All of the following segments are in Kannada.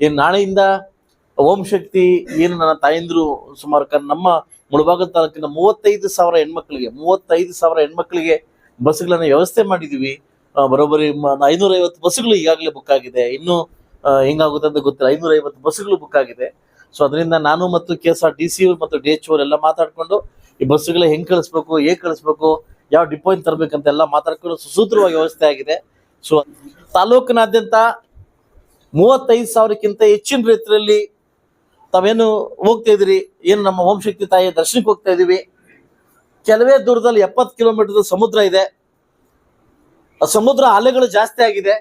ಏನ್ ನಾಳೆಯಿಂದ ಓಂ ಶಕ್ತಿ ಏನು ನನ್ನ ತಾಯಂದ್ರು ಸುಮಾರು ನಮ್ಮ ಮುಳಬಾಗದ ತಾಲೂಕಿನ ಮೂವತ್ತೈದು ಸಾವಿರ ಹೆಣ್ಮಕ್ಳಿಗೆ ಮೂವತ್ತೈದು ಸಾವಿರ ಹೆಣ್ಮಕ್ಳಿಗೆ ಬಸ್ಗಳನ್ನು ವ್ಯವಸ್ಥೆ ಮಾಡಿದೀವಿ. ಆ, ಬರೋಬ್ಬರಿ ಐನೂರ ಐವತ್ತು ಬಸ್ಗಳು ಈಗಾಗಲೇ ಬುಕ್ ಆಗಿದೆ. ಇನ್ನು ಹೆಂಗಾಗುತ್ತೆ ಅಂತ ಗೊತ್ತಿಲ್ಲ. ಐನೂರೈವತ್ತು ಬಸ್ಸುಗಳು ಬುಕ್ ಆಗಿದೆ. ಸೊ ಅದರಿಂದ ನಾನು ಮತ್ತು K S R T C ಮತ್ತು ಡಿ ಎಚ್ ಎಲ್ಲ ಮಾತಾಡ್ಕೊಂಡು ಈ ಬಸ್ಗಳ ಹೆಂಗೆ ಕಳಿಸ್ಬೇಕು ಹೇಗೆ ಕಳಿಸ್ಬೇಕು ಯಾವ ಡಿಪೋಯಿಂದ ತರಬೇಕಂತೆಲ್ಲ ಮಾತಾಡ್ಕೊಂಡು ಸುಸೂತ್ರವಾಗಿ ವ್ಯವಸ್ಥೆ ಆಗಿದೆ. ಸೊ ತಾಲೂಕಿನಾದ್ಯಂತ ಮೂವತ್ತೈದು ಸಾವಿರಕ್ಕಿಂತ ಹೆಚ್ಚಿನ ರೈತರಲ್ಲಿ ತಾವೇನು ಹೋಗ್ತಾ ಇದ್ರಿ ಏನು ನಮ್ಮ ಓಂಶಕ್ತಿ ತಾಯಿಯ ದರ್ಶನಕ್ಕೆ ಹೋಗ್ತಾ ಇದೀವಿ ಕೆಲವೇ ದೂರದಲ್ಲಿ ಎಪ್ಪತ್ತು ಕಿಲೋಮೀಟರ್ ಸಮುದ್ರ ಇದೆ. ಆ ಸಮುದ್ರ ಅಲೆಗಳು ಜಾಸ್ತಿ ಆಗಿದೆ.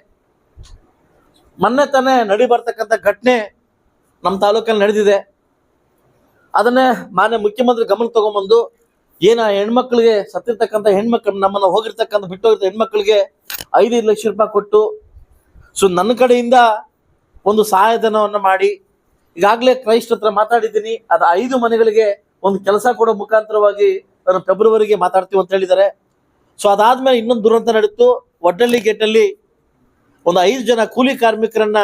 ಮೊನ್ನೆ ತಾನೇ ನಡಿ ಬರ್ತಕ್ಕಂಥ ಘಟನೆ ನಮ್ಮ ತಾಲೂಕಲ್ಲಿ ನಡೆದಿದೆ. ಅದನ್ನೇ ಮಾನ್ಯ ಮುಖ್ಯಮಂತ್ರಿ ಗಮನ ತಗೊಂಬಂದು, ಏನ ಹೆಣ್ಮಕ್ಳಿಗೆ ಸತ್ತಿರ್ತಕ್ಕಂಥ ಹೆಣ್ಮಕ್ಳು ನಮ್ಮನ್ನು ಹೋಗಿರ್ತಕ್ಕಂಥ ಬಿಟ್ಟು ಹೋಗಿರ್ತ ಹೆಣ್ಮಕ್ಳಿಗೆ ಐದೈದು ಲಕ್ಷ ರೂಪಾಯಿ ಕೊಟ್ಟು, ಸೊ ನನ್ನ ಕಡೆಯಿಂದ ಒಂದು ಸಹಾಯಧನವನ್ನು ಮಾಡಿ, ಈಗಾಗಲೇ ಕ್ರೈಸ್ಟ್ ಹತ್ರ ಮಾತಾಡಿದ್ದೀನಿ, ಅದು ಐದು ಮನೆಗಳಿಗೆ ಒಂದು ಕೆಲಸ ಕೊಡೋ ಮುಖಾಂತರವಾಗಿ ನಾನು ಫೆಬ್ರವರಿಗೆ ಮಾತಾಡ್ತೀವಿ ಅಂತ ಹೇಳಿದ್ದಾರೆ. ಸೊ ಅದಾದ್ಮೇಲೆ ಇನ್ನೊಂದು ದುರಂತ ನಡೀತು. ಒಡ್ಡಳ್ಳಿ ಗೇಟಲ್ಲಿ ಒಂದು ಐದು ಜನ ಕೂಲಿ ಕಾರ್ಮಿಕರನ್ನ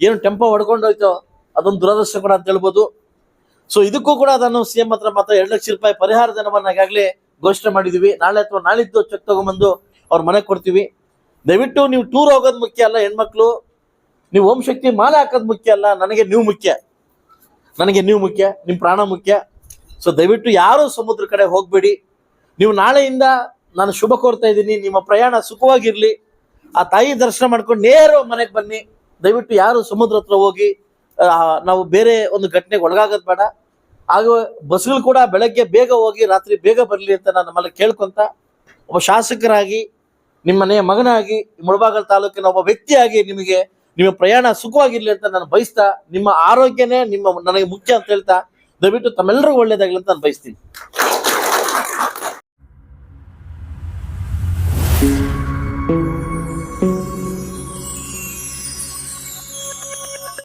ಏನು ಟೆಂಪೋ ಹೊಡ್ಕೊಂಡೋಯ್ತು ಅದೊಂದು ದುರದೃಷ್ಟ ಕೂಡ ಅಂತ ಹೇಳ್ಬೋದು. ಸೊ ಇದಕ್ಕೂ ಕೂಡ ಅದನ್ನು ಸಿ ಎಂ ಹತ್ರ ಮಾತ್ರ ಎರಡು ಲಕ್ಷ ರೂಪಾಯಿ ಪರಿಹಾರ ಧನವನ್ನ ಈಗಾಗಲೇ ಘೋಷಣೆ ಮಾಡಿದೀವಿ. ನಾಳೆ ಅಥವಾ ನಾಳಿದ್ದು ಚೆಕ್ ತಗೊಂಬಂದು ಅವ್ರ ಮನೆಗೆ ಕೊಡ್ತೀವಿ. ದಯವಿಟ್ಟು ನೀವು ಟೂರ್ ಹೋಗೋದು ಮುಖ್ಯ ಅಲ್ಲ, ಹೆಣ್ಮಕ್ಳು. ನೀವು ಓಂ ಶಕ್ತಿ ಮಾಲೆ ಹಾಕೋದು ಮುಖ್ಯ ಅಲ್ಲ, ನನಗೆ ನೀವು ಮುಖ್ಯ. ನನಗೆ ನೀವು ಮುಖ್ಯ ನಿಮ್ಮ ಪ್ರಾಣ ಮುಖ್ಯ. ಸೊ ದಯವಿಟ್ಟು ಯಾರು ಸಮುದ್ರ ಕಡೆ ಹೋಗ್ಬೇಡಿ. ನೀವು ನಾಳೆಯಿಂದ ನಾನು ಶುಭ ಕೋರ್ತಾ ಇದ್ದೀನಿ, ನಿಮ್ಮ ಪ್ರಯಾಣ ಸುಖವಾಗಿರಲಿ. ಆ ತಾಯಿ ದರ್ಶನ ಮಾಡ್ಕೊಂಡು ನೇರ ಮನೆಗೆ ಬನ್ನಿ. ದಯವಿಟ್ಟು ಯಾರು ಸಮುದ್ರ ಹತ್ರ ಹೋಗಿ ನಾವು ಬೇರೆ ಒಂದು ಘಟನೆಗೆ ಒಳಗಾಗೋದು ಬೇಡ. ಹಾಗೂ ಬಸ್ಗಳು ಕೂಡ ಬೆಳಗ್ಗೆ ಬೇಗ ಹೋಗಿ, ರಾತ್ರಿ ಬೇಗ ಬರಲಿ ಅಂತ ನಾನು ನಮ್ಮಲ್ಲಿ ಕೇಳ್ಕೊಂತ, ಒಬ್ಬ ಶಾಸಕರಾಗಿ, ನಿಮ್ಮನೆಯ ಮಗನಾಗಿ, ಮುಳಬಾಗಲ್ ತಾಲೂಕಿನ ಒಬ್ಬ ವ್ಯಕ್ತಿಯಾಗಿ ನಿಮಗೆ ನಿಮ್ಮ ಪ್ರಯಾಣ ಸುಖವಾಗಿರ್ಲಿ ಅಂತ ನಾನು ಬಯಸ್ತಾ, ನಿಮ್ಮ ಆರೋಗ್ಯನೇ ನಿಮ್ಮ ನನಗೆ ಮುಖ್ಯ ಅಂತ ಹೇಳ್ತಾ, ದಯವಿಟ್ಟು ತಮ್ಮೆಲ್ಲರಿಗೂ ಒಳ್ಳೇದಾಗಲಿ ಅಂತ ನಾನು ಬಯಸ್ತೀನಿ.